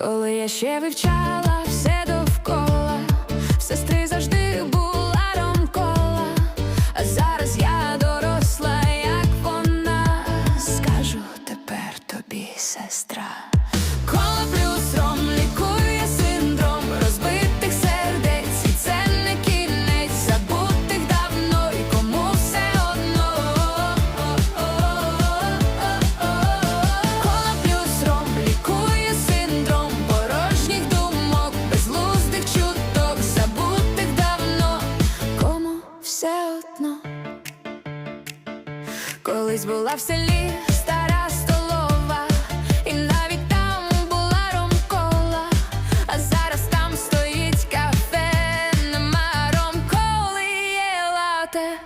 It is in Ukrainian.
Коли я ще вивчала все довкола, сестри завжди була ромкола, а зараз я доросла, як вона. Скажу тепер тобі, сестра. Кола Колись була в селі стара столова, і навіть там була ромкола, а зараз там стоїть кафе, нема ромколи є лате.